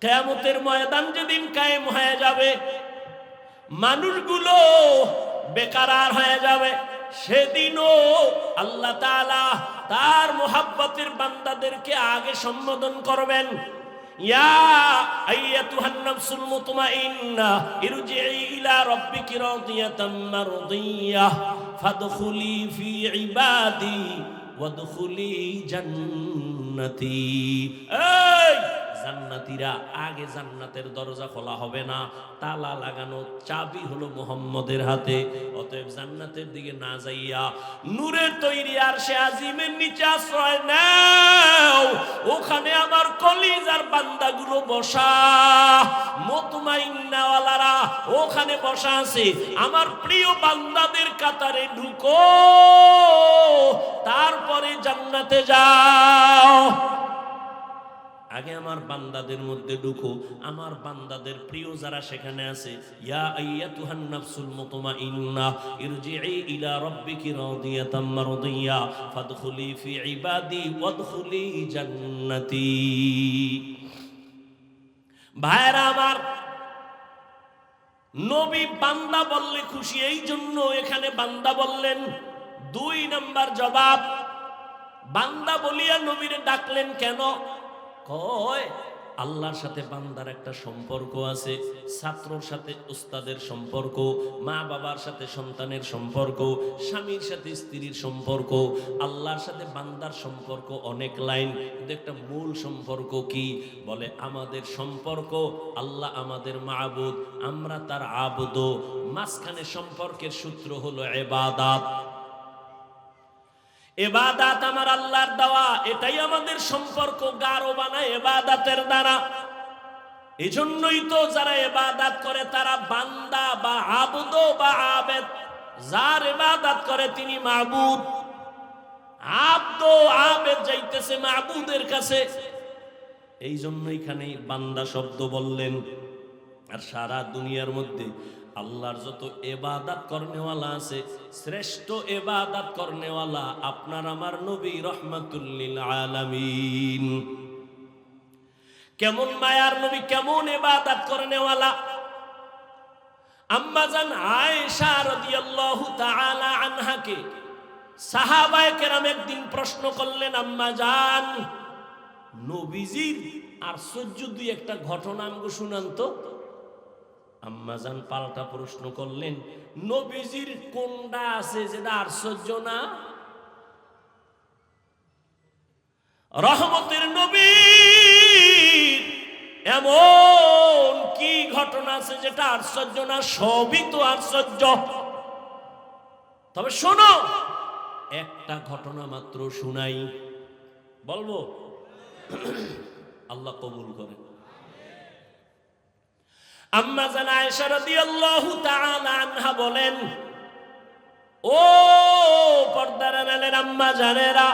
কেয়ামতের ময়দান যেদিন কায়েম হয়ে যাবে, মানুষগুলো বেকার হয়ে যাবে। সেদিনও আল্লাহ তাআলা তার মোহাব্বতের বান্দাদেরকে আগে সম্বোধন করবেন। জান্নাতি। জান্নাতীরা আগে জান্নাতের দরজা খোলা হবে না। তালা লাগানো চাবি হলো মুহাম্মদের হাতে। অতএব জান্নাতের দিকে না যাইয়া নূরের তৈরি আর সে আজিমের নিচে আশ্রয় নাও। ওখানে আমার কলিজার বান্দাগুলো বসা। মতমাইন্নাওয়ালারা ওখানে বসা আছে। আমার প্রিয় বান্দাদের কাতারে ঢুকো। তারপরে জান্নাতে যাও। আগে আমার বান্দাদের মধ্যে ঢুকো। আমার বান্দাদের প্রিয় যারা সেখানে আছে, ইয়া আইয়াতুহান নাফসুল মুতমাইন্না ইরজিই ইলা রাব্বিকি রাদিয়াতাম মারদিয়া, ফাদখুলি ফি ইবাদি ওয়াদখুলি জান্নাতি। ভাইরা আমার, নবী বান্দা বললে খুশি এই জন্য এখানে বান্দা বললেন, দুই নাম্বার জবাব, বান্দা বলিয়া নবীরে ডাকলেন কেন? কয়, আল্লাহর সাথে বান্দার একটা সম্পর্ক আছে, ছাত্রর সাথে উস্তাদের সম্পর্ক, মা বাবার সাথে সন্তানের সম্পর্ক, স্বামীর সাথে স্ত্রীর সম্পর্ক, আল্লাহর সাথে বান্দার সম্পর্ক অনেক লাইন, কিন্তু একটা মূল সম্পর্ক কি? বলে, আমাদের সম্পর্ক আল্লাহ আমাদের মাহবুদ আমরা তার আবদ। মাঝখানে সম্পর্কের সূত্র হলো এবাদাত। এবাদাত আমার আল্লাহর দেওয়া, এটাই আমাদের সম্পর্ক, গাঢ় বানায় এবাদাতের দ্বারা। এজন্যই তো যারা এবাদাত করে, তারা বান্দা বা আবুদ বা আবেদ। যার এবাদাত করে, তিনি মাবুদ। আব্দ, আবেদ যাইতেছে মাবুদের কাছে। এই জন্য এখানে বান্দা শব্দ বললেন। আর সারা দুনিয়ার মধ্যে আল্লাহর যত এবাদাত করনেওয়ালা আছে, শ্রেষ্ঠ এবাদাত করনেওয়ালা আপনার আমার নবী রহমাতুল্লিল আলামিন। কেমন মায়ার নবী, কেমন এবাদাত করনেওয়ালা। আম্মাজান আয়েশা রাদিয়াল্লাহু তাআলা আনহাকে সাহাবায়ে কেরাম একদিন প্রশ্ন করলেন আম্মাজান নবীজির আশ্চর্য দুই একটা ঘটনা আমাকে শুনান তো। আম্মাজান পাল্টা প্রশ্ন করলেন, নবীজির কোনটা আছে যেটা আশ্চর্য না? রহমতের নবী এমন কি ঘটনা আছে যেটা আশ্চর্য না? সবই তো আশ্চর্য। তবে শোনো, একটা ঘটনা মাত্র শুনাই। বলব? আল্লাহ কবুল করে আম্মা জানা আয়েশা রাদিয়াল্লাহু তাআলা আনহা বলেন, ও পর্দার আড়ালের আম্মা জানেরা,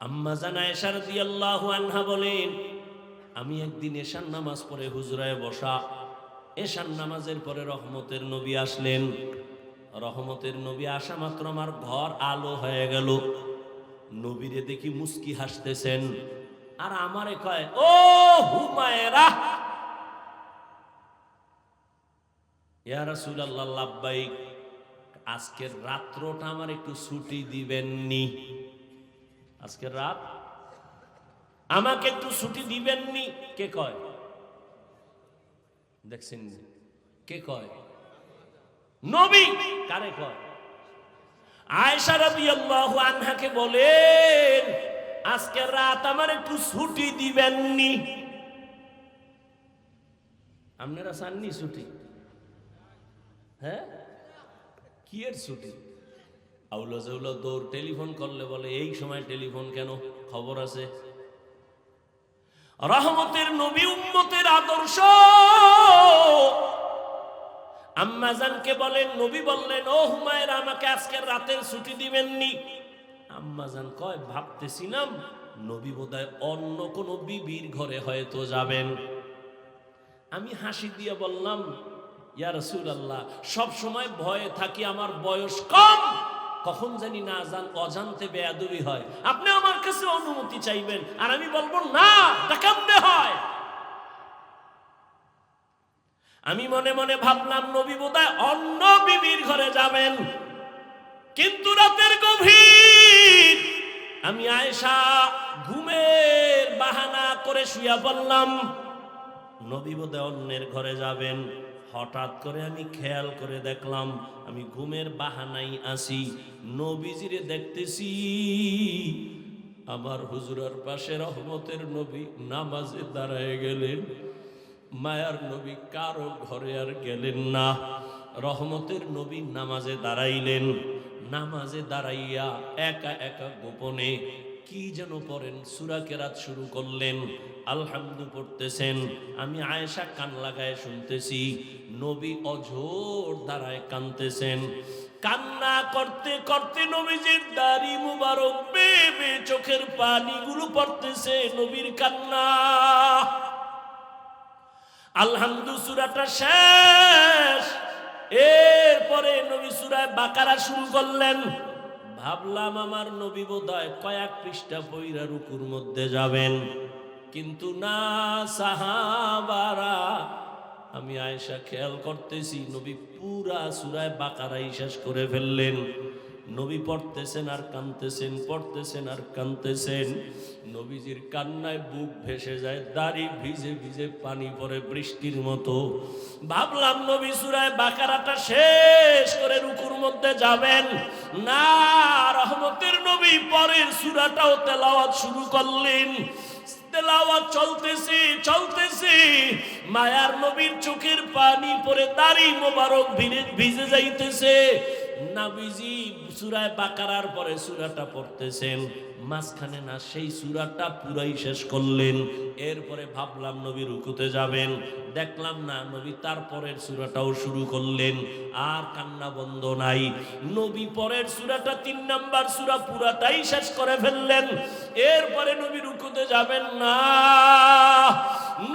আম্মা জানা আয়েশা রাদিয়াল্লাহু আনহা বলেন, আমি একদিন এশার নামাজ পড়ে হুজরায় বসা, এশার নামাজের পরে রহমতের নবী আসলেন। রহমতের নবী আসা মাত্র আমার ঘর আলো হয়ে গেল। নবীরে দেখি মুস্কি হাসতেছেন। আর আমারে কয়, ও হুমায়রা ইয়া রাসূলুল্লাহ, লাব্বাইক, আজকের রাত্রটা আমার একটু ছুটি দিবেননি। আজকের রাত? আমাকে একটু ছুটি দিবেননি? কে কয়? দেখছেন? কে কয়? নবী! কারে কয়? আয়েশা রাদিয়াল্লাহু আনহাকে বলেন, আজকের রাত আমার একটু ছুটি দিবেননি। আপনারা চাননি ছুটি? হ্যাঁ? কি এর ছুটি? আউলো জাউলো দৌড় টেলিফোন করলে বলে, এই সময় টেলিফোন কেন? খবর আছে। রহমতের নবী উম্মতের আদর্শ। আম্মাজানকে বলেন নবী বললেন, ও হুমায়ের, আমাকে আজকের রাতের ছুটি দিবেননি। আম্মাজান কয়, ভাবতেছিলাম নবী বোধহয় অন্য কোন বিবির ঘরে হয়তো যাবেন। আমি হাসি দিয়ে বললাম ইয়া রসুল আল্লাহ সব সময় ভয়ে থাকি, আমার বয়স কম। কখন জানি না জান, অজান্তে বেয়াদবি হয়। আপনি আমার কাছে অনুমতি চাইবেন, আর আমি বলব, না কেমনে হয়? আমি মনে মনে ভাবলাম, নবী বোধহয় অন্য বিবির ঘরে যাবেন। কিন্তু রাতের গভীর, আমি আয়েশা ঘুমের বাহানা করে শুয়া পড়লাম নবী বোধহয় অন্যের ঘরে যাবেন। হঠাৎ করে আমি খেয়াল করে দেখলাম, আমি ঘুমের বাহানাই আসি নবীজিরে দেখতেছি। আমার হুজুরার পাশে রহমতের নবী নামাজে দাঁড়ায় গেলেন। মায়ার নবী কারও ঘরে আর গেলেন না। রহমতের নবী নামাজে দাঁড়াইলেন। নামাজে দাঁড়াইয়া একা একা গোপনে কি যেন পড়েন? সুরা কেরাত শুরু করলেন, আলহামদু পড়তেছেন। আমি আয়েশা কান লাগায় শুনতেছি, নবী অঝোর দাঁড়ায় কানতেছেন। কান্না করতে করতে নবীজির দাড়ি মুবারক বেবে চোখের পানিগুলো পড়তেছে নবীর কান্না। আলহামদু সুরাটা শেষ। এরপরে নবী সুরায় বাকারা শুরু করলেন। ভাবলাম আমার নবী বোধহয় কয়েক পৃষ্ঠা পৈরা রুকুর মধ্যে যাবেন। কিন্তু না, সাহাবারা, আমি আয়েশা খেয়াল করতেছি, নবী পুরা সুরায় বাকারাই শেষ করে ফেললেন। নবী পড়তেছেন আর কানতেছেন, পড়তেছেন আর কানতেছেন। নবীজির কান্নায় বুক ভেসে যায়, দাড়ি ভিজে ভিজে পানি পড়ে বৃষ্টির মতো। ভাবলাম নবী সুরায় বাকারাটা শেষ করে রুকুর মধ্যে যাবেন। না, রহমতের নবী পরের সুরাটাও তেলাওয়াত শুরু করলেন। তেলাওয়াত চলতেছে চলতেছে। মায়ার নবীর চোখের পানি পরে দাড়ি মোবারক ভিজে যাইতেছে। নাবিজি সুরায় বাকারার পরে সুরাটা পড়তেছেন, মাঝখানে না সেই সুরাটা পুরাই শেষ করলেন, এরপরে ভাবলাম নবী রুকুতে যাবেন, দেখলাম না নবী তারপরের সুরাটাও শুরু করলেন, আর কান্না বন্ধ নাই। নবী পরের সুরাটা তিন নাম্বার সুরা পুরাটাই শেষ করে ফেললেন, এরপরে নবী রুকুতে যাবেন না।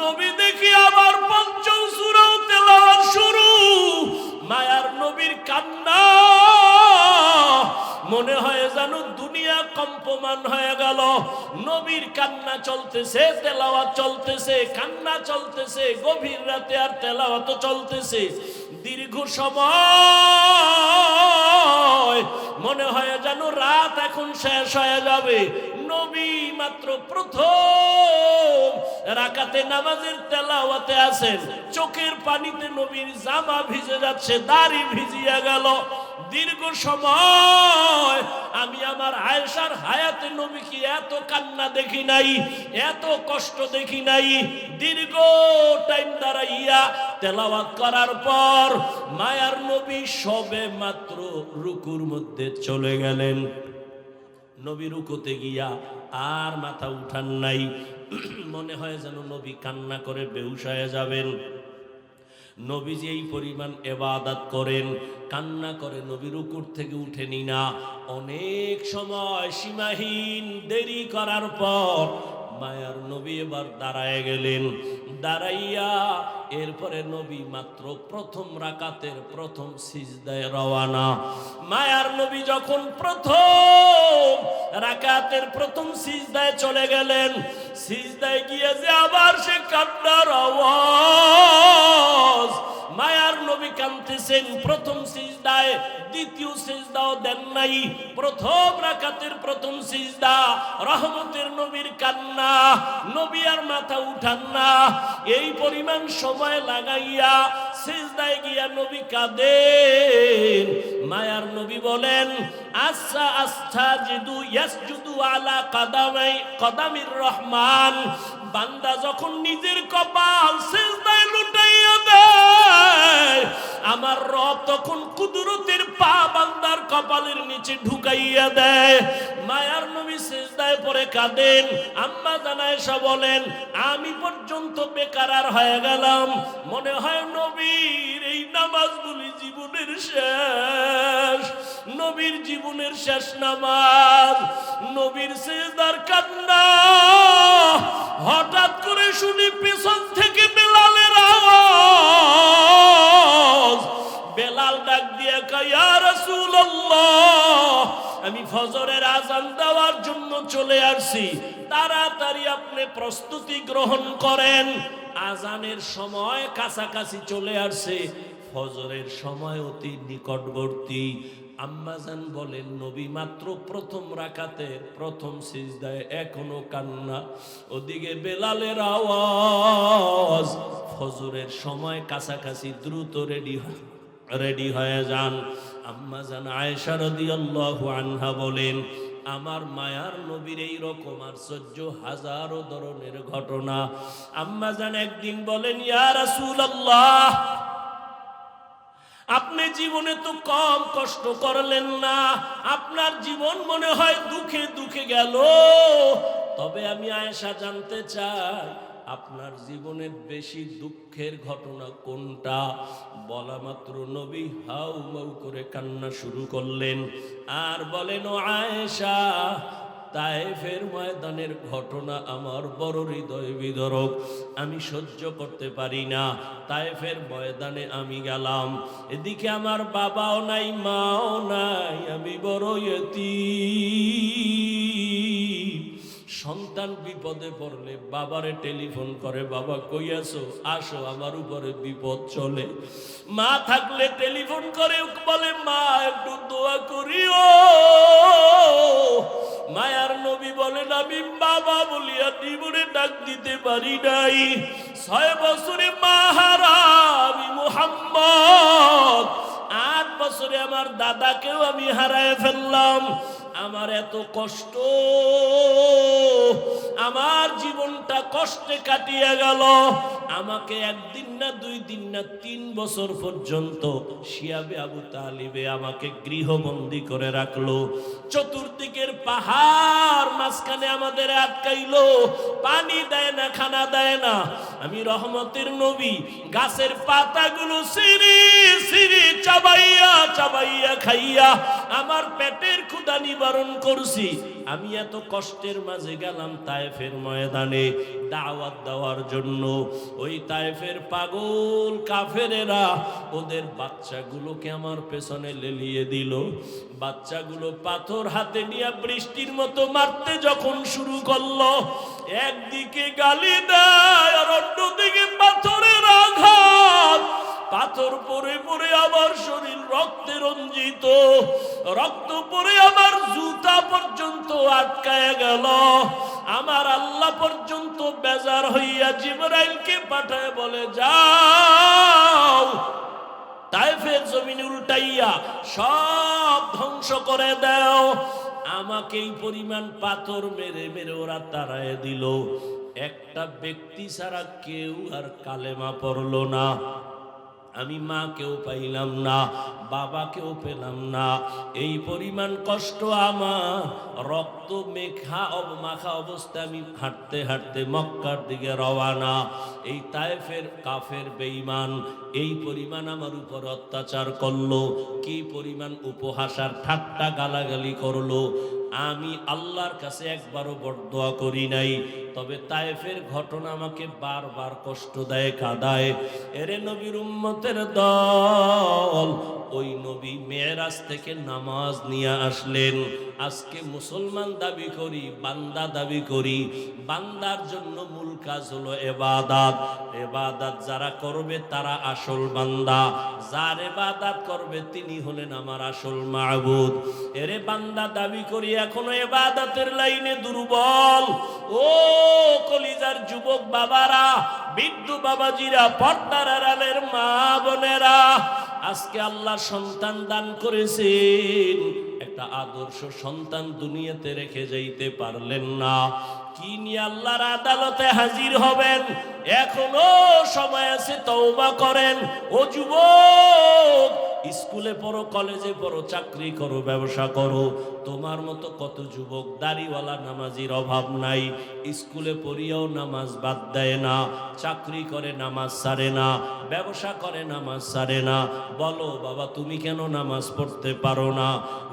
নবী দেখি আবার পঞ্চম সুরাও তেলাওয়াত শুরু মায়ার নবীর কান্না। মনে হয় যেন দুনিয়া কম্পমান হয়ে গেল। নবীর কান্না চলতেছে, তেলাওয়াত চলতেছে, কান্না চলতেছে, গভীর রাতে আর তেলাওয়াত চলতেছে। দীর্ঘ সময় মনে হয় যেন রাত এখন শেষ হয়ে যাবে। নবী মাত্র প্রথম। রাকাতে নামাজের তেলাওয়াতে আছেন। চোখের পানিতে নবীর জামা ভিজে যাচ্ছে, দাড়ি ভিজিয়া গেল। দীর্ঘ সময় আমি আমার আয়েশার হায়াতে নবীকে এত কান্না দেখি নাই, এত কষ্ট দেখি নাই। দীর্ঘ টাইম দাঁড়াইয়া তেলাওয়াত করার পর মায়ার নবী সবে মাত্র রুকুর মধ্যে চলে গেলেন। নবী রুকুতে গিয়া আর মাথা উঠান নাই। মনে হয় যেন নবী কান্না করে বেউসায় যাবেন। যে এই পরিমাণ এবাদাত করেন। কান্না করে নবীর উকুর থেকে উঠেনি না। অনেক সময় সীমাহীন দেরি করার পর মায়ার নবী এবার দাঁড়ায় গেলেন। দাঁড়াইয়া এরপরে নবী মাত্র প্রথম রাকাতের প্রথম সিজদায় রওয়ানা। মায়ার নবী যখন প্রথম রাকাতের প্রথম সিজদায় চলে গেলেন, সিজদায় গিয়ে যে আবার সে কান্নার আওয়াজ মায়ার নবী কান্তেছেন প্রথম সিজদায়, দ্বিতীয় সিজদাও দেন নাই। প্রথম রাকাতের প্রথম সিজদা, রহমতের নবীর কান্না, নবী আর মাথা উঠান না। এই পরিমাণ সময় লাগাইয়া সিজদায় গিয়া নবী কাঁদেন। মায়ার নবী বলেন আচ্ছা আস্থা জিদু ইয়াসজুদু আলা কাদামাই, কদামির রহমান। বান্দা যখন নিজের কপাল লুটাইয়া দেয় আমার রব তখন কুদরতের পা বান্দার কপালের নিচে ঢুকাইয়া দেয়। মায়ার নবী সেজদায় পরে কাঁদেন। আম্মা জানায়সা বলেন, আমি পর্যন্ত বেকার আর হয়ে গেলাম। মনে হয় নবীর এই নামাজগুলি জীবনের শেষ। নবীর জীবনের শেষ নামাজ। নবীর সেজদার কান্না হঠাৎ করে শুনি পেছন থেকে বেলালের বেলাল ডাক দিয়ে আমি ফজরের আজান দেওয়ার জন্য চলে আসছি। তাড়াতাড়ি আপনি প্রস্তুতি গ্রহণ করেন। আজানের সময় কাছাকাছি চলে আসছে। ফজরের সময় অতি নিকটবর্তী। আম্মাজান বলেন, নবী মাত্র প্রথম রাখাতে প্রথম সিজদায় এখনও কান্না। ওদিকে বেলালের আওয়াজ। ফজরের সময় কাছাকাছি দ্রুত রেডি হয়। রেডি হয়ে যান। আম্মা জান আয়েশা রাদিয়াল্লাহু আনহা বলেন, আমার মায়ার নবীর এই রকম আশ্চর্য হাজারো ধরনের ঘটনা। আম্মা জান একদিন বলেন, ইয়া রাসূলুল্লাহ, আপনি জীবনে তো কম কষ্ট করলেন না। আপনার জীবন মনে হয় দুঃখে দুঃখে গেল। তবে আমি আয়েশা জানতে চাই আপনার জীবনের বেশি দুঃখের ঘটনা কোনটা? বলা মাত্র নবী হাউ মাউ করে কান্না শুরু করলেন। আর বলেন আয়েশা, তায়েফের ময়দানের ঘটনা আমার বড় হৃদয় বিদরক। আমি সহ্য করতে পারি না। তায়েফের ময়দানে আমি গেলাম। এদিকে আমার বাবাও নাই, মাও নাই, আমি বড় ইয়তীম। সন্তান বিপদে পড়লে বাবারে টেলিফোন করে, বাবা, কই আসো আসো, আমার উপরে বিপদ চলে। মা থাকলে টেলিফোন করে, বলে, মা, একটু দোয়া করিও। মায়ার নবী বলেন আমি বাবা বলিয়া জীবনে ডাক দিতে পারি নাই। ছয় বছরে মাহারা আমি মোহাম্মদ। আট বছরে আমার দাদাকেও আমি হারায় ফেললাম। আমার এত কষ্ট। আমার জীবনটা কষ্টে কাটিয়ে গেল। আমাকে একদিন না দুই দিন না তিন বছর পর্যন্ত শিয়াবে আবু তালিবে আমাকে গৃহবন্দী করে রাখল। চতুর্দিকের পাহাড় মাঝখানে আমাদের আটকাইলো। পানি দেয় না, খানা দেয় না। আমি রহমতের নবী, গাছের পাতাগুলো সিঁড়ি সিঁড়ি চাবাইয়া চাবাইয়া খাইয়া আমার পেটের ক্ষুদা নিবারণ করছি। আমি এত কষ্টের মাঝে গেলাম তায়েফের ময়দানে দাওয়াত দেওয়ার জন্য। ওই তায়েফের পাগল কাফেরেরা ওদের বাচ্চাগুলোকে আমার পেছনে লেলিয়ে দিল। বাচ্চাগুলো পাথর হাতে নিয়ে বৃষ্টির মতো মারতে যখন শুরু করল, একদিকে গালি দেয় আর অন্যদিকে পাথরের আঘাত। পাথর পরে পরে আমার শরীর রক্তে রঞ্জিত। রক্ত পরে আমার জুতা পর্যন্ত আটকায় গেল। আমার আল্লাহ পর্যন্ত বেজার হইয়া জিবরাইলকে পাঠায় বলে, যাও। তাইফের জমিন উল্টাইয়া সব ধ্বংস করে দাও। আমাকে এই পরিমাণ পাথর মেরে মেরে ওরা তাড়ায় দিল। একটা ব্যক্তি ছাড়া কেউ আর কালেমা পড়ল না। আমি মাকেও পাইলাম না, বাবাকেও পেলাম না। এই পরিমাণ কষ্ট আমার, রক্ত মেখা মাখা অবস্থায় আমি হাঁটতে হাঁটতে মক্কার দিকে রওয়ানা। এই তায়েফের কাফের বেইমান এই পরিমাণ আমার উপর অত্যাচার করল, কি পরিমাণ উপহাসার ঠাট্টা গালাগালি করল। আমি আল্লাহর কাছে একবারও বরদোয়া করি নাই। তবে তায়েফের ঘটনা আমাকে বারবার কষ্ট দেয়, কাদায়। এরে নবীর উম্মতের দল ওই নবী মেয়েরাজ থেকে নামাজ নিয়ে আসলেন। আজকে মুসলমান দাবি করি, বান্দা দাবি করি। বান্দার জন্য মূল কাজ হলো এবাদাত। এবাদাত যারা করবে তারা আসল বান্দা। যার এবাদাত করবে তিনি হলেন আমার আসল মাহবুদ। এরে বান্দা দাবি করি, এখনও এবাদাতের লাইনে দুর্বল। ও কলিজার যুবক বাবারা বৃদ্ধ বাবাজিরা, পর্দার আড়ালের মা বোনেরা আজকে আল্লাহ সন্তান দান করেছেন। একটা আদর্শ সন্তান দুনিয়াতে রেখে যাইতে পারলেন না। কি নিয়ে আল্লাহর আদালতে হাজির হবেন? এখনও সময় আছে তওবা করেন। ও যুবক স্কুলে পড়ো, কলেজে পড়ো, চাকরি করো, ব্যবসা করো, তোমার মতো কত যুবক দাড়িওয়ালা নামাজির অভাব নাই। স্কুলে পড়িয়াও নামাজ বাদ দেয় না, চাকরি করে নামাজ সারে না, ব্যবসা করে নামাজ সারে না। বলো, বাবা, তুমি কেন নামাজ পড়তে পারো না?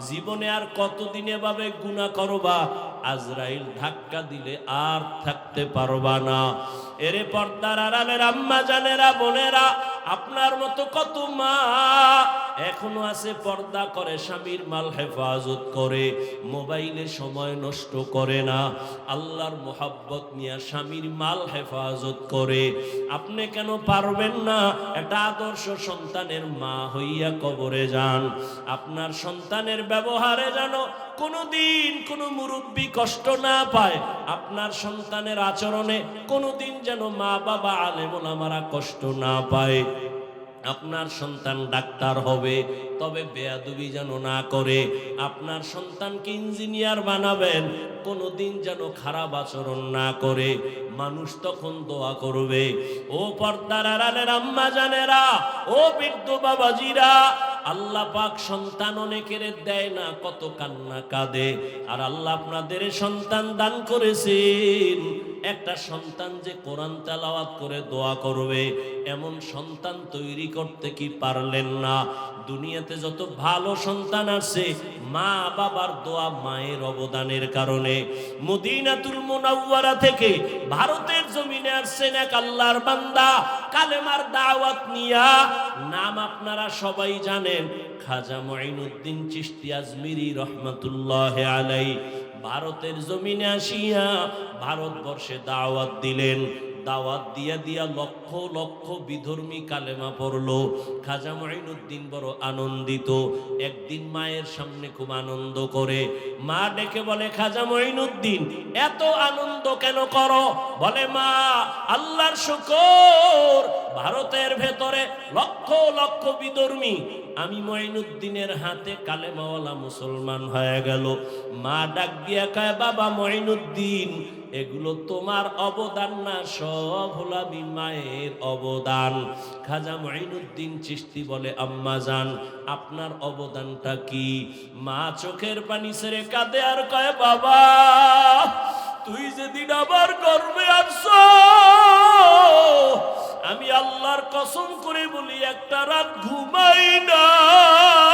জীবনে আর কতদিন এভাবে গুণা করবা? আজরাইল ধাক্কা দিলে আর থাকতে পারবা না। এরে পর্দার আড়ালের আম্মা, জানেরা, বোনেরা, আপনার মতো কত মা। এখনও আছে, পর্দা করে, স্বামীর মাল হেফাজত করে, মোবাইলে সময় নষ্ট করে না। আল্লাহর মোহাব্বত নিয়ে স্বামীর মাল হেফাজত করে। আপনি কেন পারবেন না? একটা আদর্শ সন্তানের মা হইয়া কবরে যান। আপনার সন্তানের ব্যবহারে যেন কোনোদিন কোনো মুরব্বী কষ্ট না পায় আপনার সন্তানের আচরণে কোনোদিন যেন মা বাবা আলেমোলামারা কষ্ট না পায়। আপনার সন্তান ডাক্তার হবে, তবে বেয়াদুবি যেন না করে। আপনার সন্তানকে ইঞ্জিনিয়ার বানাবেন, কোনোদিন যেন খারাপ আচরণ না করে। মানুষ তখন দোয়া করবে, ও পর্দার আড়ালের আম্মা জানেরা ও বৃদ্ধ বাবাজিরা আল্লাহ পাক সন্তান অনেকের দেয় না, কত কান্না কাঁদে। আর আল্লাহ আপনাদের সন্তান দান করেছেন। একটা সন্তান যে কোরআন তেলাওয়াত করে দোয়া করবে, এমন সন্তান তৈরি করতে কি পারলেন না? দুনিয়াতে যত ভালো সন্তান আছে, মা বাবার দোয়া মায়ের অবদানের কারণে। মদিনাতুল মুনাওয়ারা থেকে ভারতের জমিনে আসছেন এক আল্লাহর বান্দা, কালেমার দাওয়াত নিয়া। নাম আপনারা সবাই জানেন, খাজা মঈনুদ্দিন চিশতি আজমিরি রহমতুল্লাহ আলাই ভারতের জমিনে আসিয়া ভারতবর্ষে দাওয়াত দিলেন। দাওয়াত দিয়া দিয়া লক্ষ লক্ষ বিধর্মী কালেমা পড়ল। খাজা মঈনুদ্দিন বড় আনন্দিত। একদিন মায়ের সামনে খুব আনন্দ করে। মা ডেকে বলে, খাজা মঈনুদ্দিন, এত আনন্দ কেন করো? বলে, মা, আল্লাহর শুকর, ভারতের ভেতরে লক্ষ লক্ষ বিধর্মী। আমি মঈনুদ্দিনের হাতে কালেমাওয়ালা মুসলমান হয়ে গেল। মা ডাক দিয়া কয়, বাবা মঈনুদ্দিন এগুলো তোমার অবদান না, সব হলো আমি মায়ের অবদান। খাজা মঈনুদ্দিন চিস্তি বলে, আম্মা যান আপনার অবদানটা কি? মা চোখের পানি ছেড়ে কাঁদে আর কয়, বাবা, তুই যেদিন আবার গর্বে আসছ, আমি আল্লাহর কসম করে বলি, একটা রাত ঘুমাই নাই।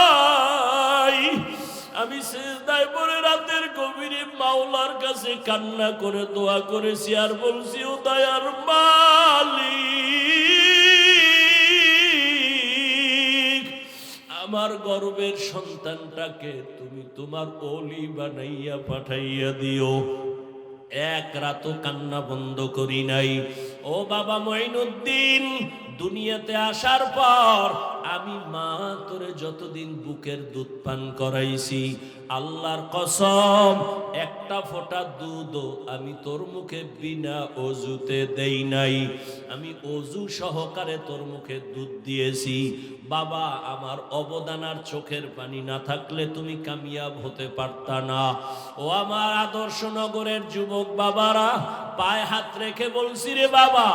আমি শেষদায় পরে রাতের গভীরে মাওলার কাছে কান্না করে দোয়া করেছি, আর বলছি, ও দয়ার মালিক, আমার গর্বের সন্তানটাকে তুমি তোমার অলি বানাইয়া পাঠাইয়া দিও। এক রাতও কান্না বন্ধ করি নাই। ও বাবা মঈনুদ্দিন দুনিয়াতে আসার পর আমি মা তোরে যতদিন বুকের দুধ পান করাইছি, আল্লাহর কসম, একটা ফোঁটা দুধও আমি তোর মুখে বিনা অজুতে দেই নাই। আমি অজু সহকারে তোর মুখে দুধ দিয়েছি। বাবা, আমার অবদান আর চোখের পানি না থাকলে তুমি কামিয়াব হতে পারতা না। ও আমার আদর্শ নগরের যুবক বাবারা পায়ে হাত রেখে বলছি রে বাবা,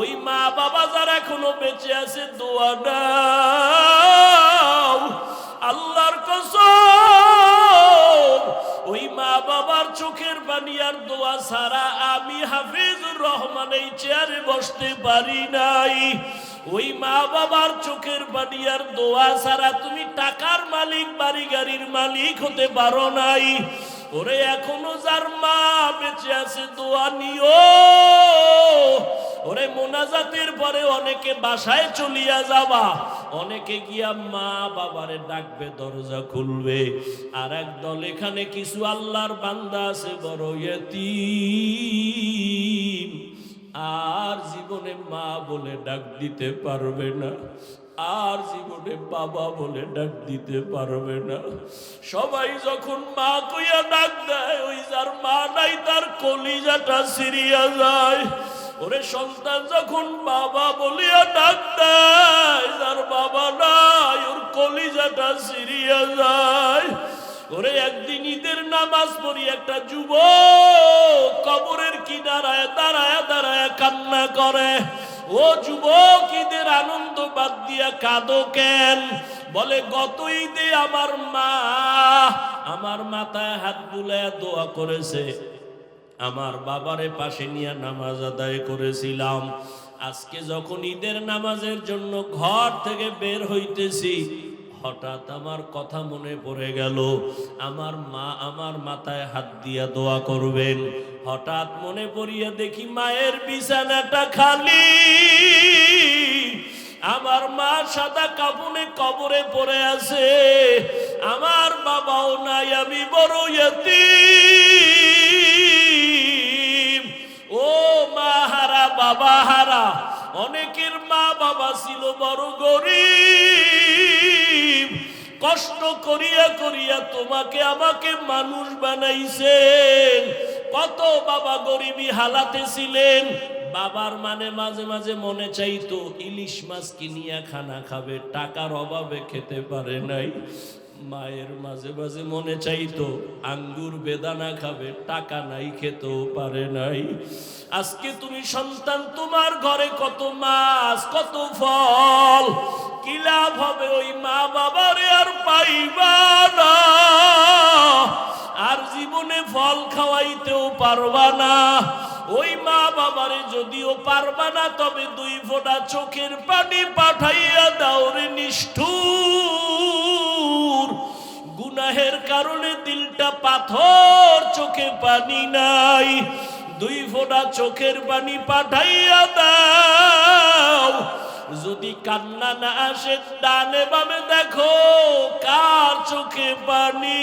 ওই মা বাবা যারা এখনও বেঁচে আছে, দোয়া আল্লাহর কসম, ওই মা বাবার চোখের পানি আর দোয়া ছাড়া আমি হাফিজুর রহমান এই চেয়ারে বসতে পারি নাই। ওই মা বাবার চোখের পানি আর দোয়া ছাড়া তুমি টাকার মালিক বাড়ি গাড়ির মালিক হতে পারো নাই। ওরে এখনও যার মা বেঁচে আছে, দোয়া নিও। ওরে মোনাজাতের পরে অনেকে বাসায় চলিয়া যাবা, অনেকে গিয়া মা বাবারে ডাকবে, দরজা খুলবে। আর এক দল এখানে কিছু আল্লাহর বান্দা আছে, বড় ইয়তীম। আর জীবনে মা বলে ডাক দিতে পারবে না। আর জীবনে বাবা বলে ডাক দিতে পারবে না। সবাই যখন মা কইয়া ডাক দেয়, ওই যার মা নাই, তার কলিজাটা সিরিয়া যায়। ওরে সন্তান যখন বাবা বলিয়া ডাক দেয়, যার বাবা নাই, ওর কলিজাটা সিরিয়া যায়। ওরে একদিন ঈদের নামাজ পড়ি, একটা যুব কবরের কিনারায় দাঁড়ায় দাঁড়ায় কান্না করে। ও যুবক ঈদের আনন্দ বাদ দিয়া কাঁদো কেন? বলে গত ঈদে আমার মা। আমার মাথায় হাত বুলে দোয়া করেছে। আমার বাবারে পাশে নিয়ে নামাজ আদায় করেছিলাম। আজকে যখন ঈদের নামাজের জন্য ঘর থেকে বের হইতেছি হঠাৎ আমার কথা মনে পড়ে গেল, আমার মা আমার মাথায় হাত দিয়া দোয়া করবেন। হঠাৎ মনে পড়িয়া দেখি মায়ের বিছানাটা খালি। আমার মা সাদা কাপড়ে কবরে পড়ে আছে। আমার বাবাও নাই, আমি বড় ইয়তীম ও মা হারা, বাবা হারা, অনেকের মা বাবা ছিল বড় গরিব। কষ্ট করিয়া করিয়া তোমাকে আমাকে মানুষ বানাইছেন। কত বাবা গরিবি হালাতে ছিলেন। বাবার মানে মাঝে মাঝে মনে চাইতো, ইলিশ মাছ কিনিয়া খানা খাবে, টাকার অভাবে খেতে পারে নাই। মায়ের মাঝে মাঝে মনে চাইতো, আঙ্গুর বেদানা খাবে, টাকা নাই, খেতেও পারে নাই। আজকে তুমি সন্তান, তোমার ঘরে কত মাছ, কত ফল, কি লাভ হবে ওই মা বাবারে আর পাইবা না? আর জীবনে ফল খাওয়াইতেও পারবা না। ওই মা বাবারে যদিও পারবা না, তবে দুই ফোঁটা চোখের পানি পাঠাইয়া দাও রে নিষ্ঠুর। গুনাহের কারণে দিলটা পাথর, চোখে পানি নাই। দুই ফোঁটা চোখের পানি পাঠাইয়া দাও। যদি কান্না না আসে, ডানে বামে দেখো কার চোখে পানি।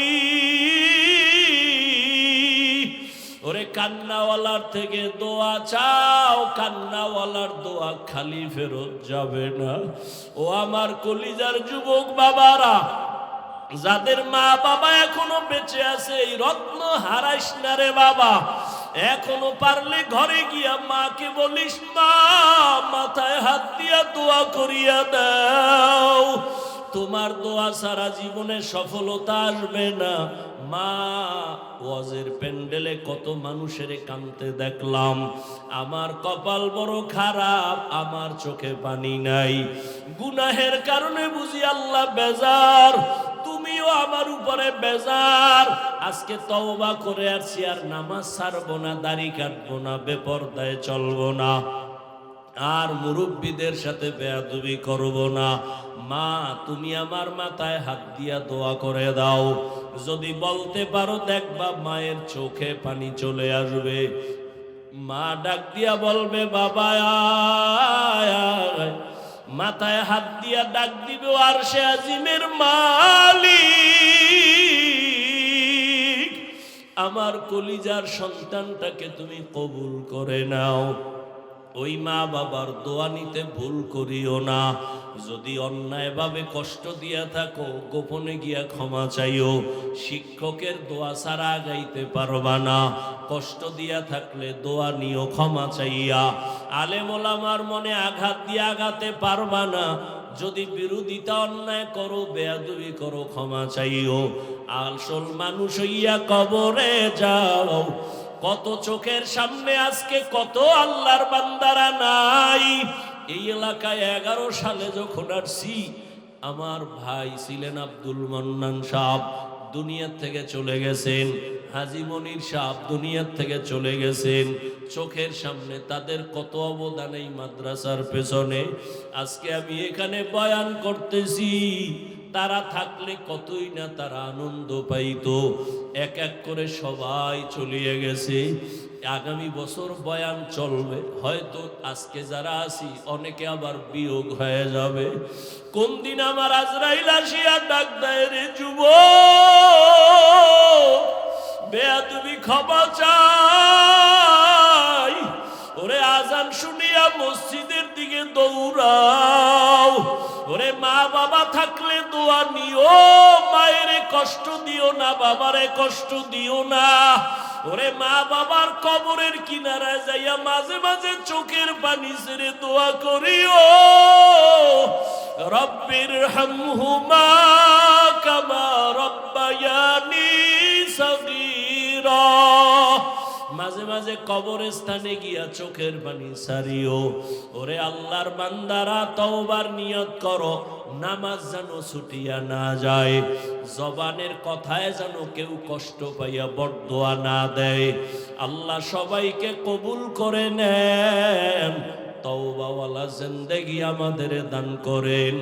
ওরে কান্নাওয়ালার থেকে দোয়া চাও, কান্নাওয়ালার দোয়া খালি ফেরত যাবে না। ও আমার কলিজার যুবক বাবারা যাদের মা বাবা এখনও বেঁচে আছে, এই রত্ন হারাইস না রে বাবা। এখনও পারলে ঘরে গিয়া মাকে বলিস, মা, মাথায় হাত দিয়া দোয়া করিয়া দাও। তোমার দোয়া সারা জীবনে সফলতা আসবে না। মা, ওয়াজের প্যান্ডেলে কত মানুষের কানতে দেখলাম। আমার কপাল বড় খারাপ, আমার চোখে পানি নাই। গুনাহের কারণে বুঝি আল্লাহ বেজার। তুমিও আমার উপরে বেজার। আজকে তওবা করে আসছি আর নামাজ ছাড়বো না, দাড়ি কাটবো না, বেপরদায় চলবো না। আর মুরব্বীদের সাথে বেয়াদবি করব না। মা, তুমি আমার মাথায় হাত দিয়া দোয়া করে দাও। যদি বলতে পারো, দেখবা মায়ের চোখে পানি চলে আসবে। মা ডাক দিয়া বলবে, বাবা আয়। মাথায় হাত দিয়া ডাক দিবে, আর সে আজিমের মালিক। আমার কলিজার সন্তানটাকে তুমি কবুল করে নাও। ওই মা বাবার দোয়া নিতে ভুল করিও না। যদি অন্যায়ভাবে কষ্ট দিয়া থাকো, গোপনে গিয়া ক্ষমা চাইও। শিক্ষকের দোয়া ছাড়া গাইতে পারবা না। কষ্ট দিয়া থাকলে দোয়া নিও, ক্ষমা চাইয়া। আলেমোলামার মনে আঘাত দিয়ে আঘাতে পারবা না। যদি বিরোধিতা অন্যায় করো, বেয়াদবি করো, ক্ষমা চাইও। আসল মানুষ হইয়া কবরে যাও। কত চোখের সামনে আজকে কত আল্লাহর বান্দারা নাই। এই এলাকায় এগারো সালে যখন আসছি, আমার ভাই ছিলেন আব্দুল মান্নান সাহ দুনিয়ার থেকে চলে গেছেন। হাজি মনির সাহ দুনিয়ার থেকে চলে গেছেন। চোখের সামনে তাদের কত অবদান এই মাদ্রাসার পেছনে। আজকে আমি এখানে বয়ান করতেছি তারা থাকলে কতই না তারা আনন্দ পাইত। এক এক করে সবাই চলিয়ে গেছে। আগামী বছর বয়ান চলবে। হয়তো আজকে যারা আছি, অনেকে আবার বিয়োগ হয়ে যাবে। কোন দিন আমার আজরাইল আসিয়া ডাক দেয়, রে যুব বেয়া তুমি ক্ষমা চাই। ওরে আজান শুনিয়া মসজিদের দিকে দৌড়াও। ওরে মা বাবা থাকলে দোয়া নিও। মায়েরে কষ্ট দিও না, বাবারে কষ্ট দিও না। ওরে মা বাবার কবরের কিনারায় যাইয়া মাঝে মাঝে চোখের পানি ছেড়ে দোয়া করিও। রব্বির হামহুমা কামা রব্বায়ানি সগীরা। মাঝে মাঝে কবরস্থানে গিয়া চোখের পানি সারিও। ওরে আল্লাহর বান্দারা, তওবার নিয়ত করো, নামাজ যেন ছুটিয়া না যায়। জবানের কথায় যেন কেউ কষ্ট পাইয়া বরদোয়া না দেয়। আল্লাহ সবাইকে কবুল করে নেন, তওবাওয়ালা জিন্দেগি আমাদের দান করেন।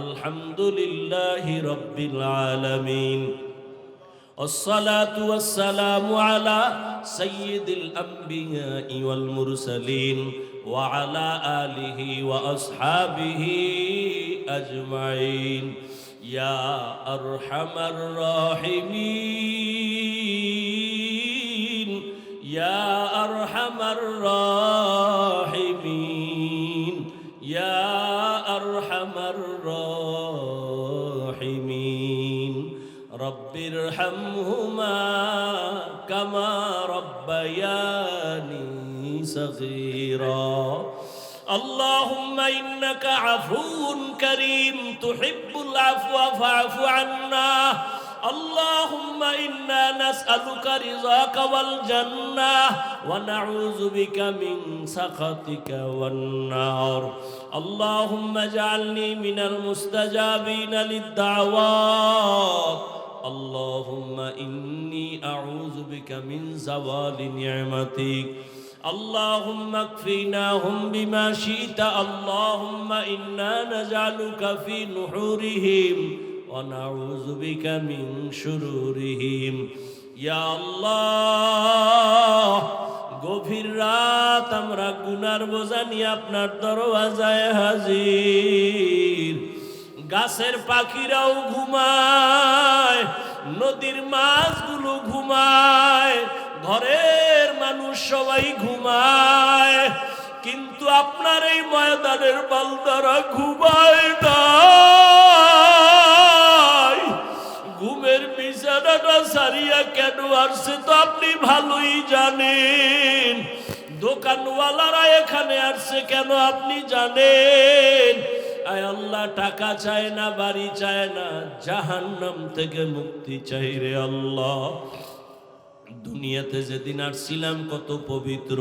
আলহামদুলিল্লাহি রব্বিল আলামিন। الصلاة والسلام على سيد الأنبياء والمرسلين وعلى آله وأصحابه أجمعين. يا أرحم الراحمين. يا أرحم الراحمين. يا أرحم الراحمين. رب ارحمهما كما ربياني صغيرا اللهم إنك عفو كريم تحب العفو فاعف عنا اللهم إنا نسألك رضاك والجنة ونعوذ بك من سخطك والنار اللهم اجعلني من المستجابين للدعوات اللهم إني أعوذ بك من زوال نعمتك اللهم اكفناهم بما شئت اللهم إنا نجعلك في نحورهم ونعوذ بك من شرورهم يا الله গভীর রাত আমরা গুনার বোঝা নিয়ে আপনার দরওয়াজায় হাজির গাছের পাখিরাও ঘুমায়, নদীর মাছগুলো ঘুমায়, ঘরের মানুষ সবাই ঘুমায়। কিন্তু আপনার এই ময়দানের বালদারা ঘুমায় নাই। ঘুমের বিছানাটা সারিয়া কেন আসছে তো আপনি ভালোই জানেন। দোকানওয়ালারা এখানে আসছে কেন আপনি জানেন? আয় আল্লাহ, টাকা চায় না, বাড়ি চায় না, জাহান্নাম থেকে মুক্তি চাই রে আল্লাহ। দুনিয়াতে যেদিন আর আসছিলাম, কত পবিত্র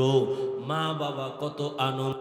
মা বাবা কত আনন্দ।